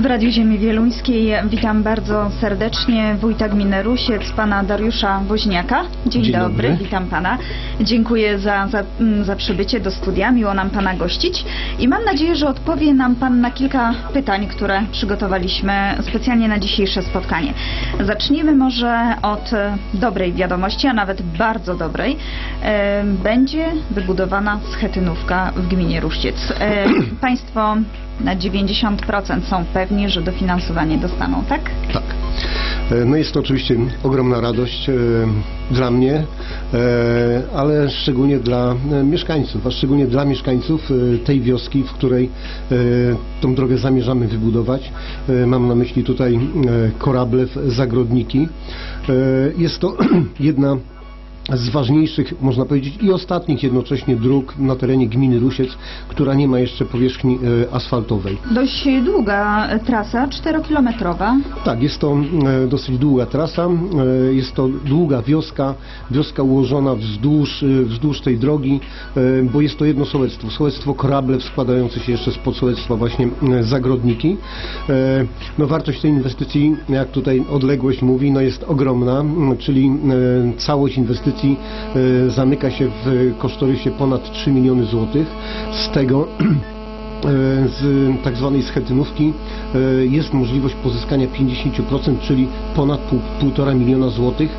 W Radiu Ziemi Wieluńskiej witam bardzo serdecznie wójta gminy Rusiec, pana Dariusza Woźniaka. Dzień, Dzień dobry. dobry. witam pana. Dziękuję za, za, mm, za przybycie do studia, miło nam pana gościć i mam nadzieję, że odpowie nam pan na kilka pytań, które przygotowaliśmy specjalnie na dzisiejsze spotkanie. Zacznijmy może od e, dobrej wiadomości, a nawet bardzo dobrej. E, Będzie wybudowana schetynówka w gminie Ruściec. E, Państwo na 90% są pewni, że dofinansowanie dostaną, tak? Tak. E, No jest to oczywiście ogromna radość e, dla mnie, e, ale szczególnie dla mieszkańców, a szczególnie dla mieszkańców tej wioski, w której tą drogę zamierzamy wybudować. Mam na myśli tutaj Korablew, Zagrodniki. Jest to jedna z ważniejszych, można powiedzieć, i ostatnich jednocześnie dróg na terenie gminy Rusiec, która nie ma jeszcze powierzchni e, asfaltowej. Dość długa trasa, 4-kilometrowa. Tak, jest to e, dosyć długa trasa, e, jest to długa wioska, wioska ułożona wzdłuż, e, wzdłuż tej drogi, e, bo jest to jedno sołectwo, sołectwo Korablew składające się jeszcze z podsołectwa właśnie e, Zagrodniki. E, No wartość tej inwestycji, jak tutaj odległość mówi, no jest ogromna, czyli e, całość inwestycji e, zamyka się w kosztorysie ponad 3 miliony złotych, z tego E, z tak zwanej schetynówki e, jest możliwość pozyskania 50%, czyli ponad pół, półtora miliona złotych.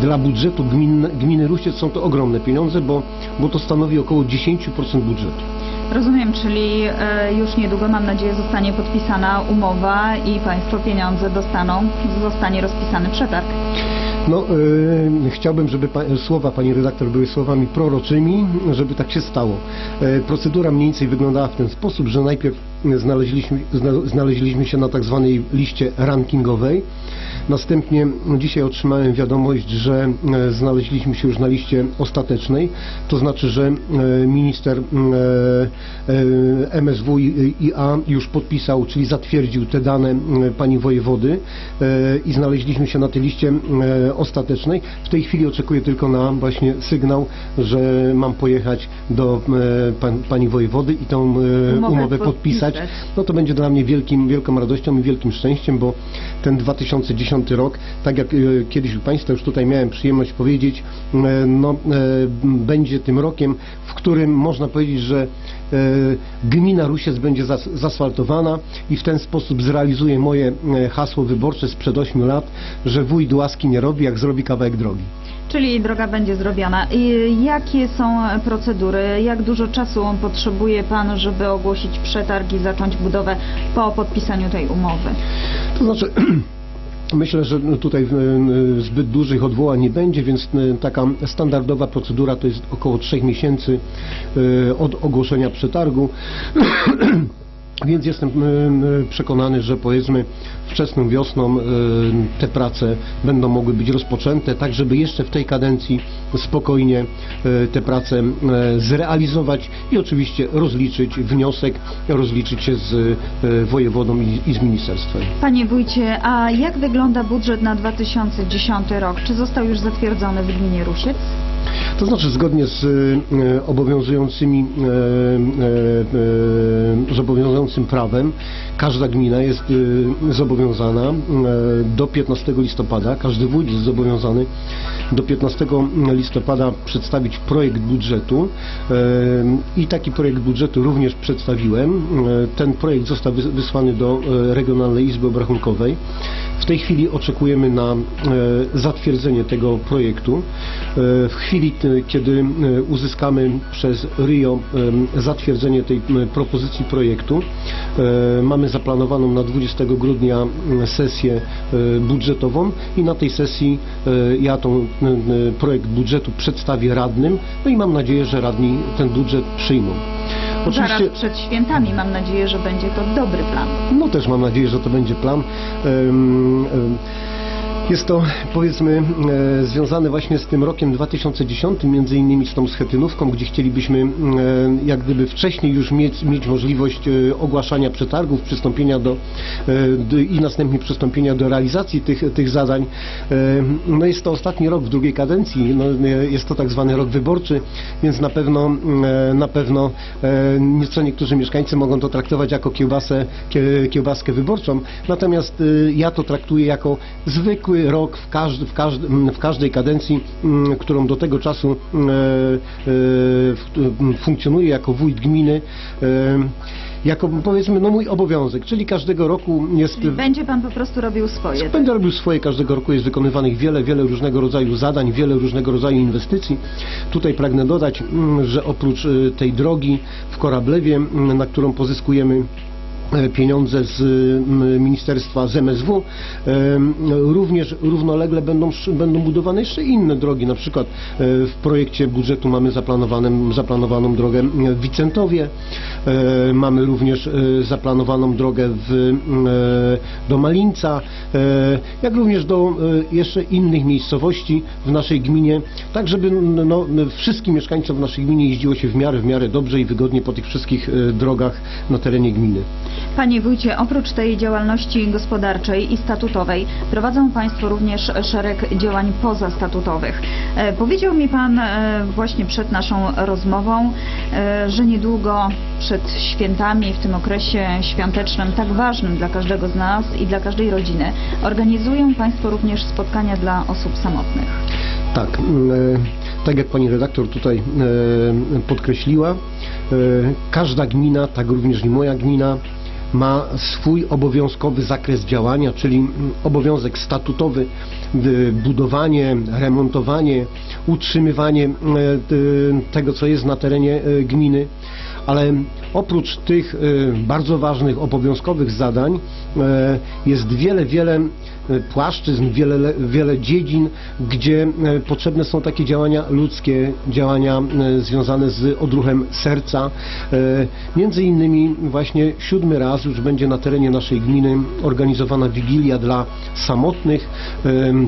Dla budżetu gmin, gminy Rusiec są to ogromne pieniądze, bo, bo to stanowi około 10% budżetu. Rozumiem, czyli już niedługo, mam nadzieję, zostanie podpisana umowa i Państwo pieniądze dostaną, zostanie rozpisany przetarg. No, e, chciałbym, żeby pa, słowa pani redaktor były słowami proroczymi, żeby tak się stało. E, procedura mniej więcej wyglądała w ten sposób, że najpierw znaleźliśmy, zna, znaleźliśmy się na tak zwanej liście rankingowej. Następnie dzisiaj otrzymałem wiadomość, że e, znaleźliśmy się już na liście ostatecznej, to znaczy, że e, minister e, e, MSW i IA już podpisał, czyli zatwierdził te dane pani wojewody i znaleźliśmy się na tej liście ostatecznej. W tej chwili oczekuję tylko na właśnie sygnał, że mam pojechać do pan, pani wojewody i tą Umowę umowę podpisać. No to będzie dla mnie wielkim, wielką radością i wielkim szczęściem, bo ten 2010 rok, tak jak e, kiedyś u Państwa już tutaj miałem przyjemność powiedzieć, e, no, e, będzie tym rokiem, w którym można powiedzieć, że gmina Rusiec będzie zas, zasfaltowana i w ten sposób zrealizuję moje hasło wyborcze sprzed 8 lat, że wójt łaski nie robi, jak zrobi kawałek drogi. Czyli droga będzie zrobiona. I jakie są procedury? Jak dużo czasu potrzebuje Pan, żeby ogłosić przetarg i zacząć budowę po podpisaniu tej umowy? To znaczy, myślę, że tutaj e, zbyt dużych odwołań nie będzie, więc e, taka standardowa procedura to jest około 3 miesięcy e, od ogłoszenia przetargu. Więc jestem przekonany, że powiedzmy wczesną wiosną te prace będą mogły być rozpoczęte, tak żeby jeszcze w tej kadencji spokojnie e, te prace e, zrealizować i oczywiście rozliczyć wniosek, rozliczyć się z e, wojewodą i z ministerstwem. Panie wójcie, a jak wygląda budżet na 2010 rok? Czy został już zatwierdzony w gminie Rusiec? To znaczy zgodnie z e, obowiązującymi e, e, z obowiązującym prawem każda gmina jest zobowiązana do 15 listopada, każdy wójt jest zobowiązany do 15 listopada przedstawić projekt budżetu i taki projekt budżetu również przedstawiłem. Ten projekt został wys- wysłany do Regionalnej Izby Obrachunkowej. W tej chwili oczekujemy na zatwierdzenie tego projektu. W chwili, kiedy e, uzyskamy przez RIO e, zatwierdzenie tej propozycji projektu, e, mamy zaplanowaną na 20 grudnia sesję budżetową i na tej sesji ja m, projekt budżetu przedstawię radnym, no i mam nadzieję, że radni ten budżet przyjmą. Zaraz przed świętami mam nadzieję, że będzie to dobry plan. No też mam nadzieję, że to będzie plan. Em, em, Jest to powiedzmy e, związane właśnie z tym rokiem 2010, między innymi z tą schetynówką, gdzie chcielibyśmy e, jak gdyby wcześniej już mieć, mieć możliwość e, ogłaszania przetargów, przystąpienia do, i następnie przystąpienia do realizacji tych, tych zadań. No jest to ostatni rok w drugiej kadencji, no, jest to tak zwany rok wyborczy, więc na pewno na pewno nieco niektórzy mieszkańcy mogą to traktować jako kiełbasę, kie- kiełbaskę wyborczą, natomiast ja to traktuję jako zwykły rok w, każdy, w, każdy, w każdej kadencji, m, którą do tego czasu e, e, m, funkcjonuję jako wójt gminy, e, jako powiedzmy no mój obowiązek, czyli każdego roku jest Czyli będzie pan po prostu robił swoje. tak? Będę robił swoje, każdego roku jest wykonywanych wiele, wiele różnego rodzaju zadań, wiele różnego rodzaju inwestycji. Tutaj pragnę dodać, mm, że oprócz y, tej drogi w Korablewie, mm, na którą pozyskujemy e, pieniądze z ministerstwa z MSW. em, Również równolegle będą, będą budowane jeszcze inne drogi. Na przykład e, w projekcie budżetu mamy zaplanowaną, zaplanowaną drogę w Wicentowie. E, Mamy również e, zaplanowaną drogę w, e, do Malińca, e, jak również do e, jeszcze innych miejscowości w naszej gminie, tak żeby no, wszystkim mieszkańcom w naszej gminie jeździło się w miarę, w miarę dobrze i wygodnie po tych wszystkich e, drogach na terenie gminy. Panie wójcie, oprócz tej działalności gospodarczej i statutowej prowadzą Państwo również szereg działań pozastatutowych. E, Powiedział mi Pan e, właśnie przed naszą rozmową, e, że niedługo przed świętami, w tym okresie świątecznym, tak ważnym dla każdego z nas i dla każdej rodziny, organizują Państwo również spotkania dla osób samotnych. Tak, mm, tak jak pani redaktor tutaj podkreśliła, każda gmina, tak również i moja gmina, ma swój obowiązkowy zakres działania, czyli obowiązek statutowy, y, budowanie, remontowanie, utrzymywanie e, y, tego, co jest na terenie gminy, ale oprócz tych bardzo ważnych obowiązkowych zadań jest wiele, wiele płaszczyzn, wiele, wiele dziedzin, gdzie potrzebne są takie działania ludzkie, działania związane z odruchem serca. Między innymi właśnie siódmy raz już będzie na terenie naszej gminy organizowana wigilia dla samotnych.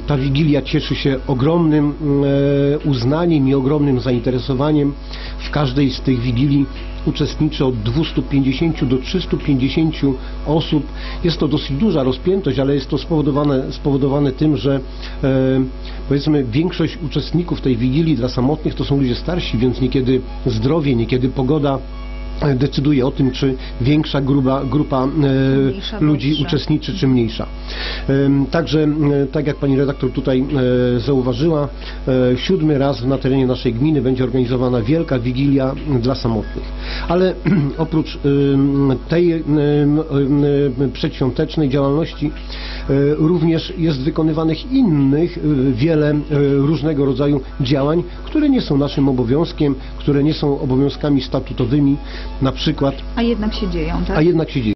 Ta wigilia cieszy się ogromnym e, uznaniem i ogromnym zainteresowaniem. W każdej z tych wigilii uczestniczy od 250 do 350 osób. Jest to dosyć duża rozpiętość, ale jest to spowodowane, spowodowane tym, że e, powiedzmy większość uczestników tej wigilii dla samotnych to są ludzie starsi, więc niekiedy zdrowie, niekiedy pogoda decyduje o tym, czy większa grupa, grupa Mniejsza, e, ludzi młodsza. uczestniczy, czy mniejsza. Także, e, tak jak pani redaktor tutaj e, zauważyła, siódmy raz na terenie naszej gminy będzie organizowana wielka wigilia dla samotnych. Ale oprócz tej przedświątecznej działalności również jest wykonywanych innych wiele różnego rodzaju działań, które nie są naszym obowiązkiem, które nie są obowiązkami statutowymi, na przykład, A jednak się dzieją, tak? a jednak się dzieje.